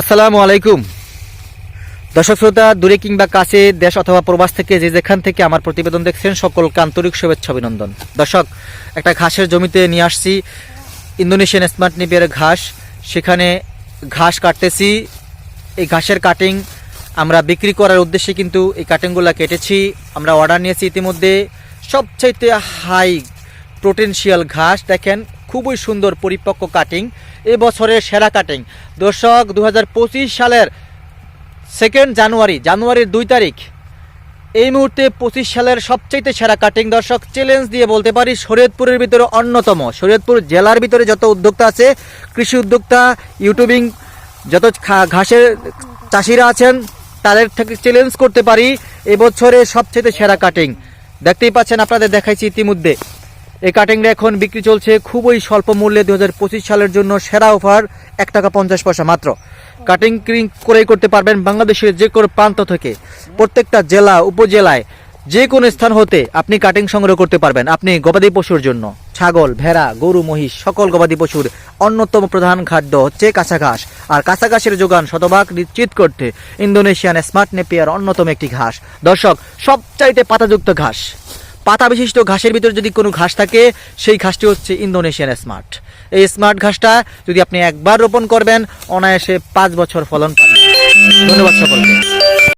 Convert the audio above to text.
আসসালামু আলাইকুম। দর্শক শ্রোতা, দূরে কিংবা কাছে দেশ অথবা প্রবাস থেকে যে যেখান থেকে আমার প্রতিবেদন দেখছেন, সকলকে আন্তরিক শুভেচ্ছা, অভিনন্দন। দর্শক, একটা ঘাসের জমিতে নিয়ে আসছি ইন্দোনেশিয়ান স্মার্ট নিপিয়ার ঘাস। সেখানে ঘাস কাটতেছি। এই ঘাসের কাটিং আমরা বিক্রি করার উদ্দেশ্যে কিন্তু এই কাটিংগুলো কেটেছি। আমরা অর্ডার নিয়েছি ইতিমধ্যে। সবচাইতে হাই প্রোটেনশিয়াল ঘাস দেখেন খুবই সুন্দর পরিপক্ক কাটিং এ বছরের সেরা কাটিং দর্শক দু হাজার পঁচিশ সালের সেকেন্ড জানুয়ারি, জানুয়ারির দুই তারিখ। এই মুহূর্তে পঁচিশ সালের সবচাইতে সেরা কাটিং দর্শক চ্যালেঞ্জ দিয়ে বলতে পারি শরীয়তপুরের ভিতরে অন্যতম। শরীয়তপুর জেলার ভিতরে যত উদ্যোক্তা আছে, কৃষি উদ্যোক্তা ইউটিউবিং যত ঘাসের চাষিরা আছেন, তাদের থেকে চ্যালেঞ্জ করতে পারি এবছরে সবচেয়ে সেরা কাটিং দেখতেই পাচ্ছেন, আপনাদের দেখাইছি ইতিমধ্যে। এই কাটিংটা এখন বিক্রি চলছে খুবই স্বল্প মূল্যে দু হাজার পঁচিশ সালের জন্য সেরা অফার এক টাকা পঞ্চাশ পয়সা মাত্র। কাটিং ক্রিং করেই করতে পারবেন বাংলাদেশের যে কোনো প্রান্ত থেকে, প্রত্যেকটা জেলা, উপজেলায় যে কোনো স্থান হতে আপনি কাটিং সংগ্রহ করতে পারবেন। আপনি গবাদি পশুর জন্য, ছাগল, ভেড়া, গরু, মহিষ, সকল গবাদি পশুর অন্যতম প্রধান খাদ্য হচ্ছে কাঁচা ঘাস আর কাঁচা ঘাসের যোগান শতভাগ নিশ্চিত করতে ইন্দোনেশিয়ান স্মার্ট নেপিয়ার অন্যতম একটি ঘাস। দর্শক, সবচাইতে পাতাযুক্ত ঘাস। পাতা বিশিষ্ট ঘাসের ভিতরে যদি কোনো ঘাস থাকে, সেই ঘাসটি হচ্ছে ইন্দোনেশিয়ান স্মার্ট। এই স্মার্ট ঘাসটা যদি আপনি একবার রোপণ করবেন, অনায়াসে পাঁচ বছর ফলন পাবেন। ধন্যবাদ সকলকে।